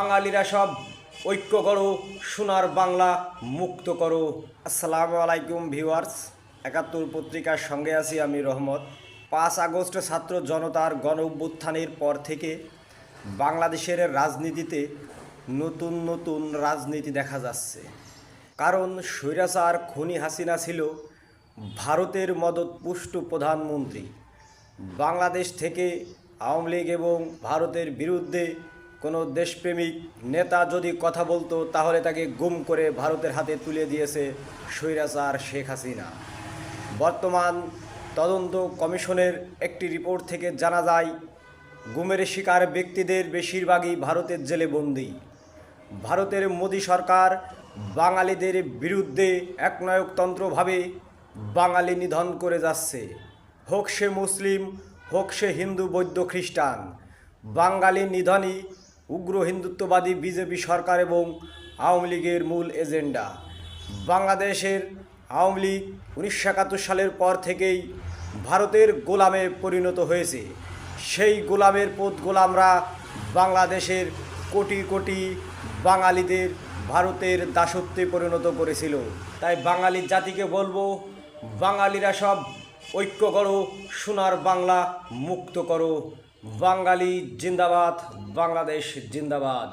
বাঙালিরা সব ঐক্য করো, সোনার বাংলা মুক্ত করো। আসসালামু আলাইকুম ভিউয়ার্স, একাত্তর পত্রিকার সঙ্গে আছি আমি রহমত। পাঁচ আগস্ট ছাত্র জনতার গণ অভ্যুত্থানের পর থেকে বাংলাদেশের রাজনীতিতে নতুন নতুন রাজনীতি দেখা যাচ্ছে। কারণ স্বৈরাচার খনি হাসিনা ছিল ভারতের মদতপুষ্ট প্রধানমন্ত্রী। বাংলাদেশ থেকে আওয়ামী লীগ এবং ভারতের বিরুদ্ধে কোনো দেশপ্রেমিক নেতা যদি কথা বলতো, তাহলে তাকে গুম করে ভারতের হাতে তুলে দিয়েছে স্বৈরাচার শেখ হাসিনা। বর্তমান তদন্ত কমিশনের একটি রিপোর্ট থেকে জানা যায়, গুমের শিকার ব্যক্তিদের বেশিরভাগই ভারতের জেলে বন্দী। ভারতের মোদী সরকার বাঙালিদের বিরুদ্ধে একনায়কতন্ত্রভাবে বাঙালি নিধন করে যাচ্ছে। হোক সে মুসলিম, হোক সে হিন্দু, বৌদ্ধ, খ্রিস্টান, বাঙালি নিধনই উগ্র হিন্দুত্ববাদী বিজেপি সরকার এবং আওয়ামী লীগের মূল এজেন্ডা। বাংলাদেশের আওয়ামী লীগ উনিশশো একাত্তর সালের পর থেকেই ভারতের গোলামে পরিণত হয়েছে। সেই গোলামের পথ গোলামরা বাংলাদেশের কোটি কোটি বাঙালিদের ভারতের দাসত্বে পরিণত করেছিল। তাই বাঙালি জাতিকে বলব, বাঙালিরা সব ঐক্য করো, সোনার বাংলা মুক্ত করো। বাঙালি জিন্দাবাদ বাংলাদেশ জিন্দাবাদ।